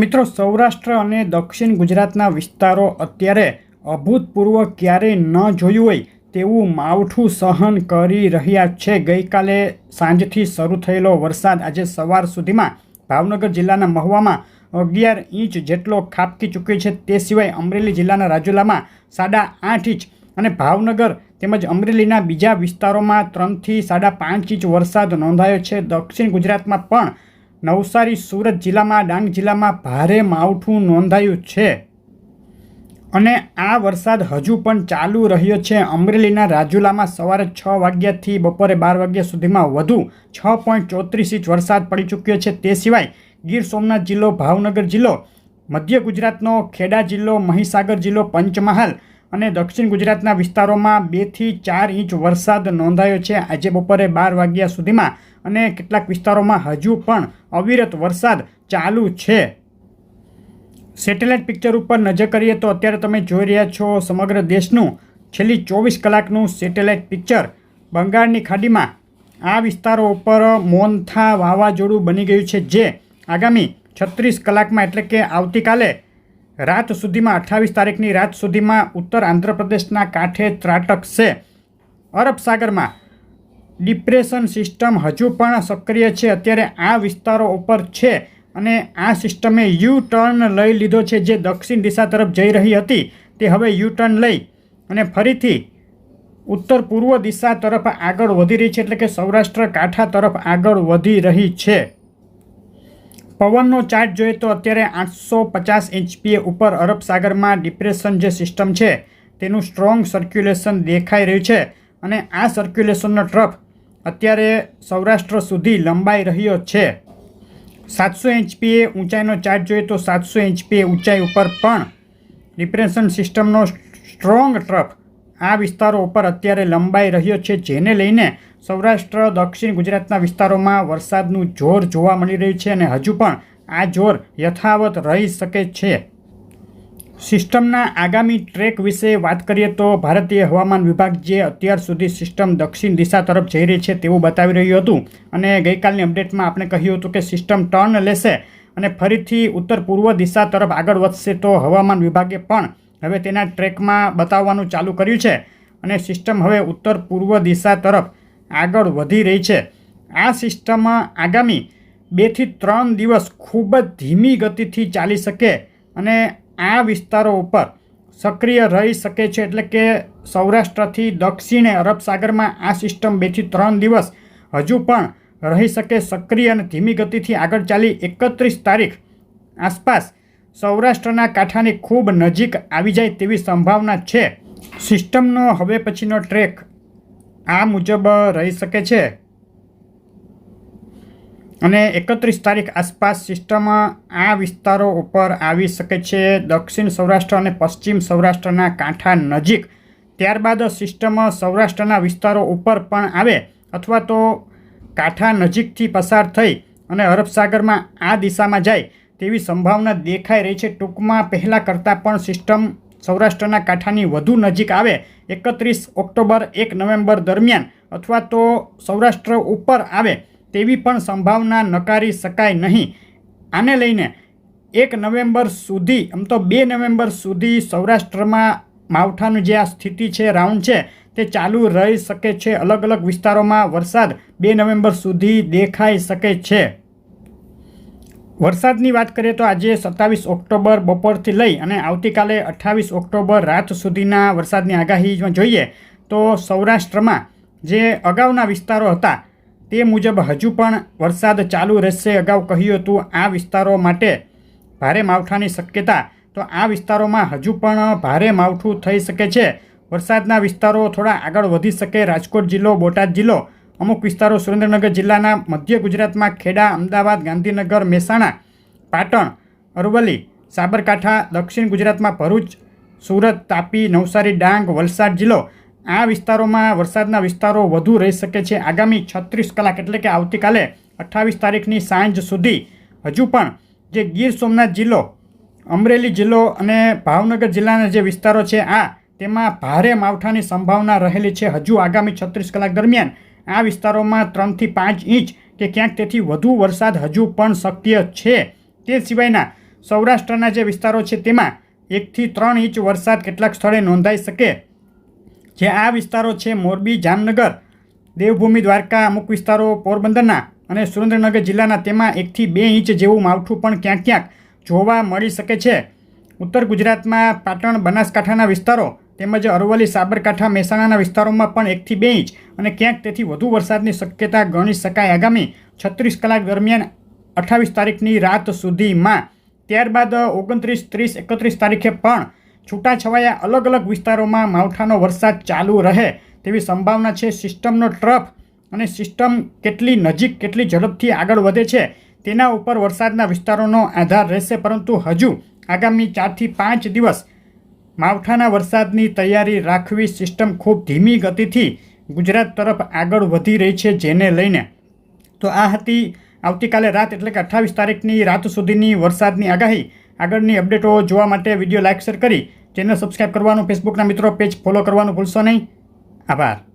મિત્રો, સૌરાષ્ટ્ર અને દક્ષિણ ગુજરાતના વિસ્તારો અત્યારે અભૂતપૂર્વ ક્યારેય ન જોયું હોય તેવું માવઠું સહન કરી રહ્યા છે. ગઈકાલે સાંજથી શરૂ થયેલો વરસાદ આજે સવાર સુધીમાં ભાવનગર જિલ્લાના મહુવામાં અગિયાર ઇંચ જેટલો ખાબકી ચૂક્યો છે. તે સિવાય અમરેલી જિલ્લાના રાજુલામાં સાડા આઠ ઇંચ અને ભાવનગર તેમજ અમરેલીના બીજા વિસ્તારોમાં ત્રણથી સાડા પાંચ ઇંચ વરસાદ નોંધાયો છે. દક્ષિણ ગુજરાતમાં પણ નવસારી સુરત જિલ્લામાં, ડાંગ જિલ્લામાં ભારે માવઠું નોંધાયું છે. અને આ વરસાદ હજુ પણ ચાલુ રહ્યો છે. અમરેલીના રાજુલામાં સવારે છ વાગ્યાથી બપોરે બાર વાગ્યા સુધીમાં વધુ છ પોઈન્ટ ચોત્રીસ ઇંચ વરસાદ પડી ચૂક્યો છે. તે સિવાય ગીર સોમનાથ જિલ્લો, ભાવનગર જિલ્લો, મધ્ય ગુજરાતનો ખેડા જિલ્લો, મહીસાગર જિલ્લો, પંચમહાલ અને દક્ષિણ ગુજરાતના વિસ્તારોમાં બેથી ચાર ઇંચ વરસાદ નોંધાયો છે. આજે બપોરે બાર વાગ્યા સુધીમાં અને કેટલાક વિસ્તારોમાં હજુ પણ અવિરત વરસાદ ચાલુ છે. સેટેલાઇટ પિક્ચર ઉપર નજર કરીએ તો અત્યારે તમે જોઈ રહ્યા છો સમગ્ર દેશનું છેલ્લી ચોવીસ કલાકનું સેટેલાઇટ પિક્ચર. બંગાળની ખાડીમાં આ વિસ્તારો ઉપર મોનથા વાવાઝોડું બની ગયું છે, જે આગામી છત્રીસ કલાકમાં એટલે કે આવતીકાલે રાત સુધીમાં અઠ્ઠાવીસ તારીખની રાત સુધીમાં ઉત્તર આંધ્રપ્રદેશના કાંઠે ત્રાટકશે અરબ સાગરમાં ડિપ્રેશન સિસ્ટમ હજુ પણ સક્રિય છે. અત્યારે આ વિસ્તારો ઉપર છે અને આ સિસ્ટમે યુ ટર્ન લઈ લીધો છે જે દક્ષિણ દિશા તરફ જઈ રહી હતી. તે હવે યુ ટર્ન લઈ અને ફરીથી ઉત્તર પૂર્વ દિશા તરફ આગળ વધી રહી છે. એટલે કે સૌરાષ્ટ્ર કાંઠા તરફ આગળ વધી રહી છે. પવનનો ચાર્ટ જોઈએ તો અત્યારે આઠસો પચાસ એચપીએ ઉપર અરબ સાગરમાં ડિપ્રેશન જે સિસ્ટમ છે, તેનું સ્ટ્રોંગ સર્ક્યુલેશન દેખાઈ રહ્યું છે અને આ સર્ક્યુલેશનનો ટ્રફ અત્યારે સૌરાષ્ટ્ર સુધી લંબાઈ રહ્યો છે. સાતસો એચપીએ ઊંચાઈનો ચાર્ટ જોઈએ તો સાતસો એચપીએ ઊંચાઈ ઉપર પણ ડિપ્રેશન સિસ્ટમનો સ્ટ્રોંગ ટ્રફ આ વિસ્તારો ઉપર અત્યારે લંબાઈ રહ્યો છે, જેને લઈને સૌરાષ્ટ્ર, દક્ષિણ ગુજરાતના વિસ્તારોમાં વરસાદનું જોર જોવા મળી રહ્યું છે અને હજુ પણ આ જોર યથાવત રહી શકે છે. સિસ્ટમના આગામી ટ્રેક વિશે વાત કરીએ તો ભારતીય હવામાન વિભાગ જે અત્યાર સુધી સિસ્ટમ દક્ષિણ દિશા તરફ જઈ રહી છે તેવું બતાવી રહ્યું હતું અને ગઈકાલની અપડેટમાં આપણે કહ્યું હતું કે સિસ્ટમ ટર્ન લેશે અને ફરીથી ઉત્તર પૂર્વ દિશા તરફ આગળ વધશે તો હવામાન વિભાગે પણ હવે તેના ટ્રેકમાં બતાવવાનું ચાલુ કર્યું છે અને સિસ્ટમ હવે ઉત્તર પૂર્વ દિશા તરફ આગળ વધી રહી છે. આ સિસ્ટમ આગામી બેથી ત્રણ દિવસ ખૂબ જ ધીમી ગતિથી ચાલી શકે અને આ વિસ્તારો ઉપર સક્રિય રહી શકે છે એટલે કે સૌરાષ્ટ્રથી દક્ષિણે અરબ સાગરમાં આ સિસ્ટમ બેથી ત્રણ દિવસ હજુ પણ રહી શકે સક્રિય અને ધીમી ગતિથી આગળ ચાલી. એકત્રીસ તારીખ આસપાસ સૌરાષ્ટ્રના કાંઠાની ખૂબ નજીક આવી જાય તેવી સંભાવના છે. સિસ્ટમનો હવે પછીનો ટ્રેક આ મુજબ રહી શકે છે. અને એકત્રીસ તારીખ આસપાસ સિસ્ટમ આ વિસ્તારો ઉપર આવી શકે છે. દક્ષિણ સૌરાષ્ટ્ર અને પશ્ચિમ સૌરાષ્ટ્રના કાંઠા નજીક. ત્યારબાદ સિસ્ટમ સૌરાષ્ટ્રના વિસ્તારો ઉપર પણ આવે અથવા તો કાંઠા નજીકથી પસાર થઈ અને અરબસાગરમાં આ દિશામાં જાય. તેવી સંભાવના દેખાઈ રહી છે. ટૂંકમાં પહેલાં કરતાં પણ સિસ્ટમ સૌરાષ્ટ્રના કાંઠાની વધુ નજીક આવે એકત્રીસ ઓક્ટોબર એક નવેમ્બર દરમિયાન અથવા તો સૌરાષ્ટ્ર ઉપર આવે તેવી પણ સંભાવના નકારી શકાય નહીં. આને લઈને એક નવેમ્બર સુધી, આમ તો બે નવેમ્બર સુધી સૌરાષ્ટ્રમાં માવઠાનું જે આ સ્થિતિ છે, રાઉન્ડ છે, તે ચાલુ રહી શકે છે. અલગ અલગ વિસ્તારોમાં વરસાદ બે નવેમ્બર સુધી દેખાઈ શકે છે. વરસાદની વાત કરીએ તો આજે સત્તાવીસ ઓક્ટોબર બપોરથી લઈ અને આવતીકાલે અઠ્ઠાવીસ ઓક્ટોબર રાત સુધીના વરસાદની આગાહીમાં જોઈએ તો સૌરાષ્ટ્રમાં જે અગાઉના વિસ્તારો હતા તે મુજબ હજુ પણ વરસાદ ચાલુ રહેશે. અગાઉ કહ્યું હતું આ વિસ્તારો માટે ભારે માવઠાની શક્યતા. તો આ વિસ્તારોમાં હજુ પણ ભારે માવઠું થઈ શકે છે. વરસાદના વિસ્તારો થોડા આગળ વધી શકે. રાજકોટ જિલ્લો, બોટાદ જિલ્લો અમુક વિસ્તારો સુરેન્દ્રનગર જિલ્લાના મધ્ય ગુજરાતમાં ખેડા, અમદાવાદ, ગાંધીનગર, મહેસાણા, પાટણ, અરવલ્લી, સાબરકાંઠા, દક્ષિણ ગુજરાતમાં ભરૂચ, સુરત, તાપી, નવસારી, ડાંગ, વલસાડ જિલ્લો આ વિસ્તારોમાં વરસાદના વિસ્તારો વધુ રહી શકે છે. આગામી છત્રીસ કલાક એટલે કે આવતીકાલે અઠ્ઠાવીસ તારીખની સાંજ સુધી હજુ પણ જે ગીર સોમનાથ જિલ્લો, અમરેલી જિલ્લો અને ભાવનગર જિલ્લાના જે વિસ્તારો છે, આ તેમાં ભારે માવઠાની સંભાવના રહેલી છે. હજુ આગામી છત્રીસ કલાક દરમિયાન આ વિસ્તારોમાં ત્રણથી પાંચ ઇંચ કે ક્યાંક તેથી વધુ વરસાદ હજુ પણ શક્ય છે. તે સિવાયના સૌરાષ્ટ્રના જે વિસ્તારો છે તેમાં એકથી ત્રણ ઇંચ વરસાદ કેટલાક સ્થળે નોંધાઈ શકે. જે આ વિસ્તારો છે મોરબી, જામનગર, દેવભૂમિ, દ્વારકા, અમુક વિસ્તારો પોરબંદરના અને સુરેન્દ્રનગર જિલ્લાના તેમાં એકથી બે ઇંચ જેવું માવઠું પણ ક્યાંક ક્યાંક જોવા મળી શકે છે. ઉત્તર ગુજરાતમાં પાટણ, બનાસકાંઠાના વિસ્તારો તેમજ અરવલ્લી, સાબરકાંઠા, મહેસાણાના વિસ્તારોમાં પણ એકથી બે ઇંચ અને ક્યાંક તેથી વધુ વરસાદની શક્યતા ગણી શકાય. આગામી છત્રીસ કલાક દરમિયાન અઠ્ઠાવીસ તારીખની રાત સુધીમાં ત્યારબાદ ઓગણત્રીસ, ત્રીસ, એકત્રીસ તારીખે પણ છૂટાછવાયા અલગ અલગ વિસ્તારોમાં માવઠાનો વરસાદ ચાલુ રહે તેવી સંભાવના છે. સિસ્ટમનો ટ્રફ અને સિસ્ટમ કેટલી નજીક, કેટલી ઝડપથી આગળ વધે છે તેના ઉપર વરસાદના વિસ્તારોનો આધાર રહેશે. પરંતુ હજુ આગામી ચારથી પાંચ દિવસ માવઠાના વરસાદની તૈયારી રાખવી સિસ્ટમ ખૂબ ધીમી ગતિથી ગુજરાત તરફ આગળ વધી રહી છે જેને લઈને. તો આ હતી આવતીકાલે રાત એટલે કે અઠ્ઠાવીસ તારીખની રાત સુધીની વરસાદની આગાહી. આગળની અપડેટો જોવા માટે વીડિયો લાઇક, શેર કરી. ચેનલ સબસ્ક્રાઈબ કરવાનું, ફેસબુકના મિત્રો પેજ ફોલો કરવાનું ભૂલશો નહીં. આભાર.